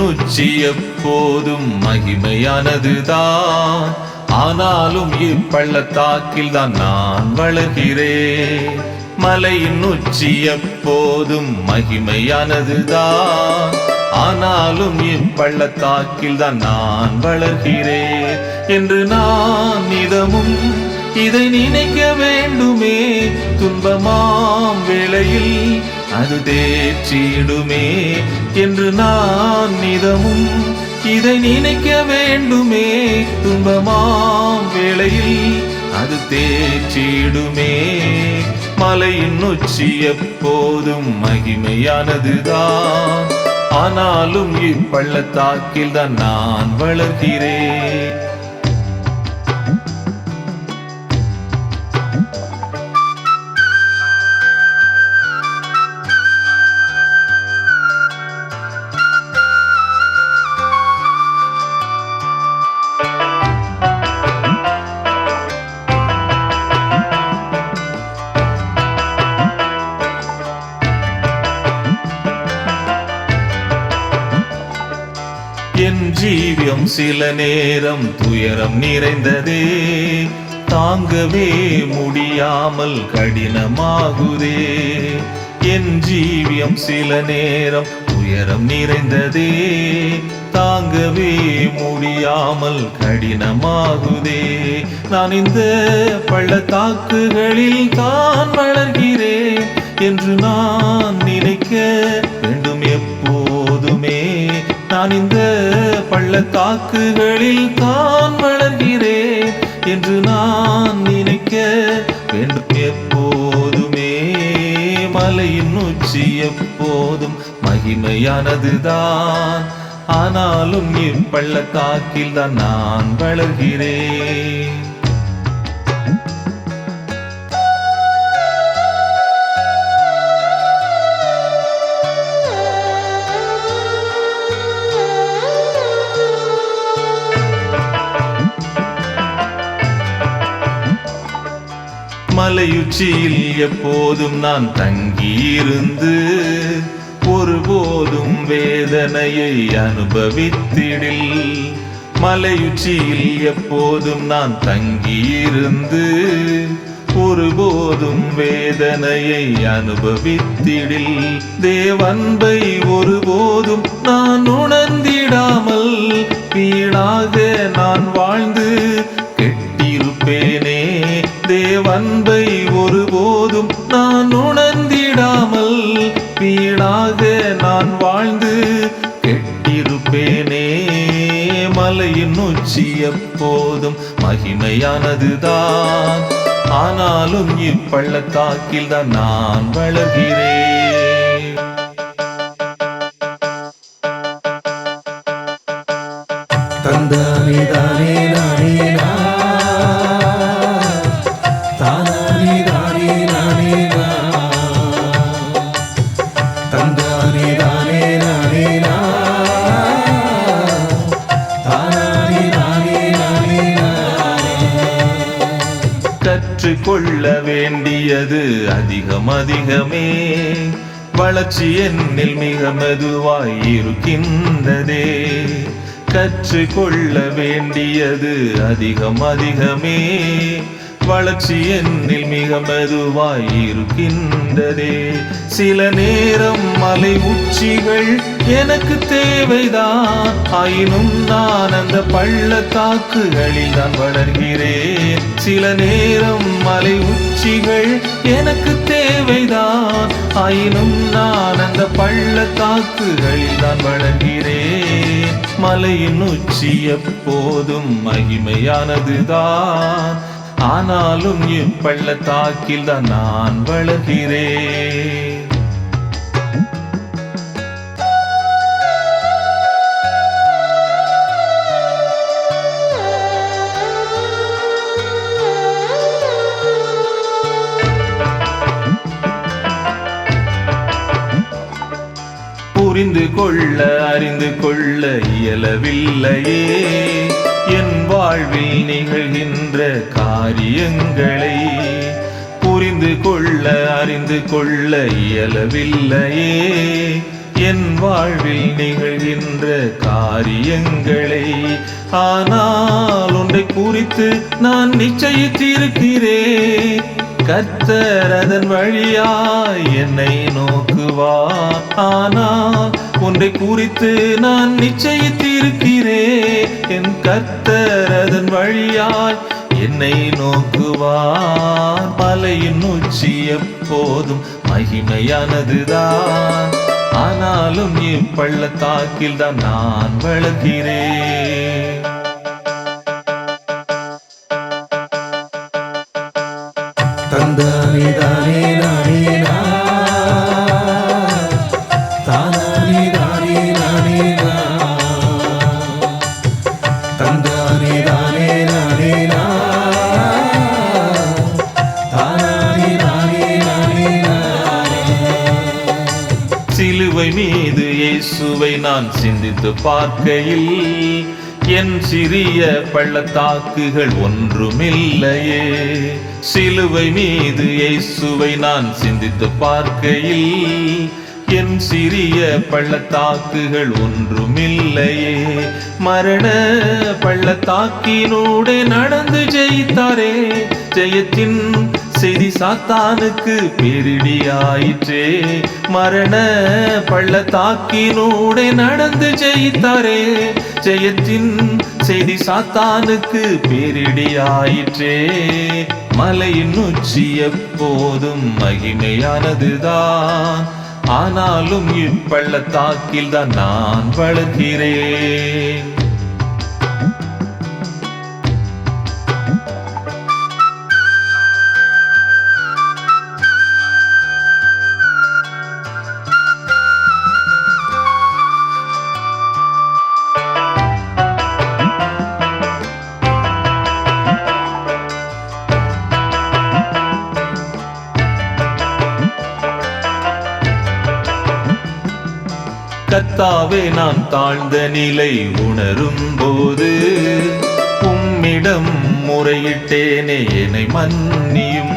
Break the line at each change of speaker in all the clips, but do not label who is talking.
உச்சி எப்போதும் மகிமையானதுதான். ஆனாலும் இப்பள்ளத்தாக்கில் தான் நான் வளர்கிறேன். மலையின் உச்சி எப்போதும் மகிமையானதுதான். ஆனாலும் இப்பள்ளத்தாக்கில் தான் நான் வளர்கிறேன். என்று நான் நிதமும் இதை நினைக்க வேண்டுமே. துன்பமாம் வேளையில் அது தேற்றிடுமே என்று நான் நிதமும் இதை நினைக்க வேண்டுமே. துன்பமாம் வேளையில் அது தேற்றிடுமே. மலையின் உச்சி எப்போதும் மகிமையானதுதான். ஆனாலும் இப்பள்ளத்தாக்கில் தான் நான் வளர்கிறேன். சில நேரம் துயரம் நிறைந்ததே. தாங்கவே முடியாமல் கடினமாகுதே. என் ஜீவியம் சில நேரம் துயரம் நிறைந்ததே. தாங்கவே முடியாமல் கடினமாகுதே. நான் இந்த பள்ளத்தாக்குகளில் தான் வளர்கிறேன் என்று நான் நினைக்க தாக்குகளில் தான் வளர்கிறேன் என்று நான் நினைக்க வேண்டும். எப்போதுமே மலையின் உச்சி எப்போதும் மகிமையானதுதான். ஆனாலும் இப்பள்ளத்தாக்கில் தான் நான் வளர்கிறேன். மலையுச்சியில் எப்போதும் நான் தங்கியிருந்து ஒருபோதும் வேதனையை அனுபவித்திடில். மலையுச்சியில் எப்போதும் நான் தங்கியிருந்து ஒருபோதும் வேதனையை அனுபவித்திடில். தேவன்பை ஒருபோதும் நான் உணர்ந்திடாமல் வீணாக நான் வாழ்ந்து கெட்டிருப்பேனே. தேவன்பை ஒருபோதும் நான் உணர்ந்திடாமல் வீணாக நான் வாழ்ந்து கெட்டிருப்பேனே. மலையின் உச்சி எப்போதும் மகிமையானதுதான். ஆனாலும் இப்பள்ளத்தாக்கில் தான் நான் வளர்கிறேன்.
தந்தானே தானே கற்று
கொள்ள வேண்டியது அதிகம் அதிகமே. வளர்ச்சி என்னில் மிக மெதுவாய் இருக்கின்றதே. கற்றுக்கொள்ள வேண்டியது அதிகம் அதிகமே. வளர்ச்சி என்னில் மிக மெதுவாய் இருக்கின்றதே சில நேரம் மலை உச்சிகள் எனக்கு தேவைதான். ஆயினும் நான் அந்த பள்ளத்தாக்குகளில் தான் வளர்கிறேன். சில நேரம் மலை உச்சிகள் எனக்கு தேவைதான். ஆயினும் நான் அந்த பள்ளத்தாக்குகளில் தான் வளர்கிறேன். மலையின் உச்சி எப்போதும் மகிமையானதுதான். ஆனாலும் இப்பள்ளத்தாக்கில் தான் நான் வளர்கிறேன். கொள்ள அறிந்து கொள்ள இயலவில்லையே. என் வாழ்வில் நிகழ்கின்ற காரியங்களை புரிந்து கொள்ள அறிந்து கொள்ள இயலவில்லையே. என் வாழ்வில் நிகழ்கின்ற காரியங்களை ஆனால் ஒன்றை குறித்து நான் நிச்சயித்திருக்கிறேன். கர்த்தர் அதன் வழியாய் என்னை நோக்குவா ஆனால் ஒன்றை குறித்து நான் நிச்சயித்திருக்கிறேன். என் கத்தர் அதன் வழியாய் என்னை நோக்குவார். மலையின் உச்சி எப்போதும் மகிமையானதுதான். ஆனாலும் இப்பள்ளத்தாக்கில் தான் நான் வளர்கிறேன்
தந்தானே தானே
மீது இயேசுவை நான் சிந்தித்து பார்க்கையில் என் சிறிய பள்ளத்தாக்குகள் ஒன்றுமில்லையே. சிலுவை மீது இயேசுவை நான் சிந்தித்து பார்க்கையில் என் சிறிய பள்ளத்தாக்குகள் ஒன்றுமில்லையே. மரண பள்ளத்தாக்கினோடு நடந்து ஜெயித்தாரே. ஜெயத்தின் செய்தி சாத்தானுக்கு பேரிடியாயிற்றே மரண பள்ளத்தாக்கினூடே நடந்து ஜெயித்தாரே. ஜெயத்தின் செய்தி சாத்தானுக்கு பேரிடியாயிற்றே மலையின் உச்சி எப்போதும் மகிமையானதுதான். ஆனாலும் இப்பள்ளத்தாக்கில் தான் நான் வளர்கிறேன். கத்தாவே நான் தாழ்ந்த நிலை உணரும் போது உம்மிடம் முறையிட்டேனே என்னை மன்னியும்.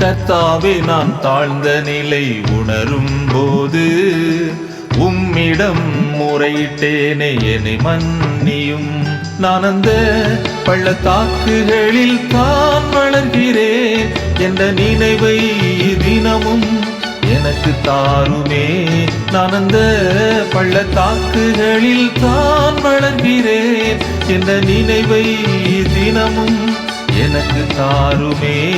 கத்தாவே நான் தாழ்ந்த நிலை உணரும் போது உம்மிடம் முறையிட்டேனே என்னை மன்னியும். நான் அந்த பள்ளத்தாக்குகளில் தான் வளர்கிறேன். என்ற நினைவை தினமும் எனக்கு தாருமே நான் அந்த பள்ளத்தாக்குகளில் தான் வளர்கிறேன். என்ற நினைவை தினமும் எனக்கு தாருமே.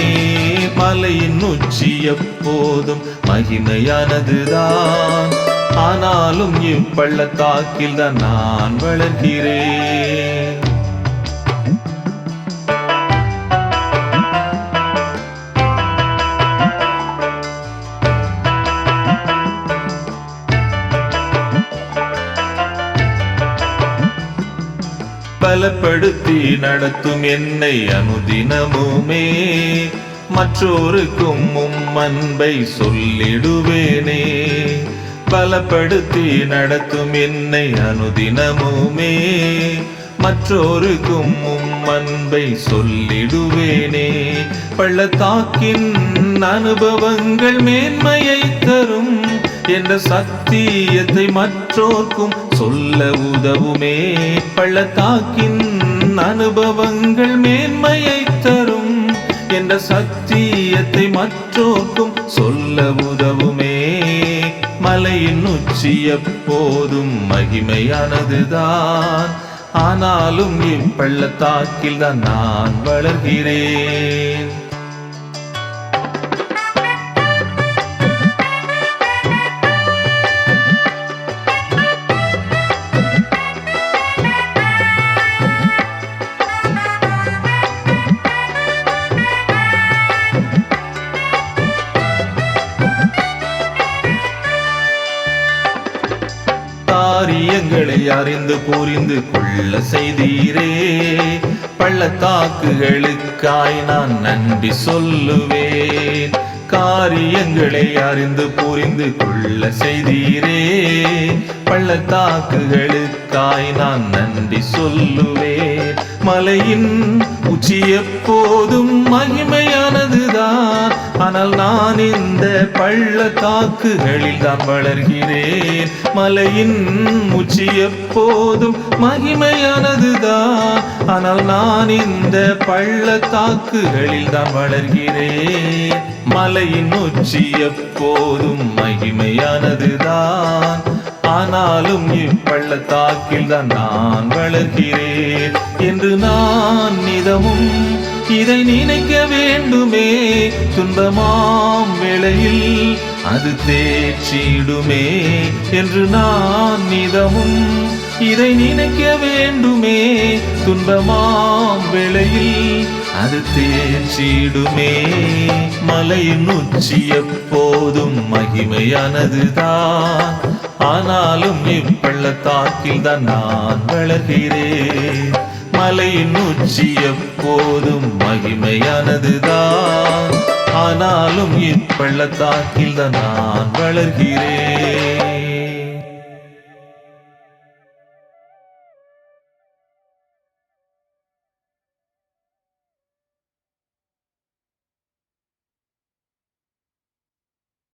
மலையின் உச்சி எப்போதும் மகிமையானதுதான். ஆனாலும் இப்பள்ளத்தாக்கில் தான் நான் வளர்கிறேன். பலப்படுத்தி நடத்தும் என்னை அனுதினமுமே. மற்றோருக்கும் உம் அன்பை சொல்லிடுவேனே. பலப்படுத்தி நடத்தும் என்னை அனுதினமுமே. மற்றோருக்கும் உம் அன்பை சொல்லிடுவேனே. பள்ளத்தாக்கின் அனுபவங்கள் மேன்மையை தரும். என்ற சத்தியத்தை மற்றோர்க்கும் சொல்ல உதவுமே. பள்ளத்தாக்கின் அனுபவங்கள் மேன்மையை தரும் என்ற சத்தியத்தை மற்றோர்க்கும் சொல்ல உதவுமே. மலையின் உச்சி எப்போதும் மகிமையானதுதான். ஆனாலும் இப்பள்ளத்தாக்கில் தான் நான் வளர்கிறேன். அறிந்து புரிந்து கொள்ள செய்தீரே. பள்ளத்தாக்குகளுக்காய் நான் நன்றி சொல்லுவேன். காரியங்களை அறிந்து புரிந்து கொள்ள செய்தீரே. பள்ளத்தாக்குகளுக்காய் நான் நன்றி சொல்லுவேன். மலையின் உச்சி எப்போதும் மகிமையானதுதான். ஆனால் நான் இந்த பள்ளத்தாக்குகளில் தான் வளர்கிறேன். மலையின் உச்சி எப்போதும் மகிமையானதுதான். ஆனால் நான் இந்த பள்ளத்தாக்குகளில் தான் வளர்கிறேன். மலையின் உச்சி எப்போதும் மகிமையானதுதான். ஆனாலும் இப்பள்ளத்தாக்கில் தான் நான் வளர்கிறேன். என்று நான் நிதமும் இதை நினைக்க வேண்டுமே. துன்பமாம் வேளையில் அது தேர்ச்சிடுமே என்று நான் நிதமும் இதை நினைக்க வேண்டுமே. துன்பமாம் வேளையில் அது தேர்ச்சிடுமே மலையின் உச்சி எப்போதும் மகிமையானதுதான். ஆனாலும் இப்பள்ளத்தாக்கில் தான் நான் வளர்கிறேன். மலையின் உச்சி எப்போதும் மகிமையானதுதான். ஆனாலும் இப்பள்ளத்தாக்கில் தான் நான் வளர்கிறேன்.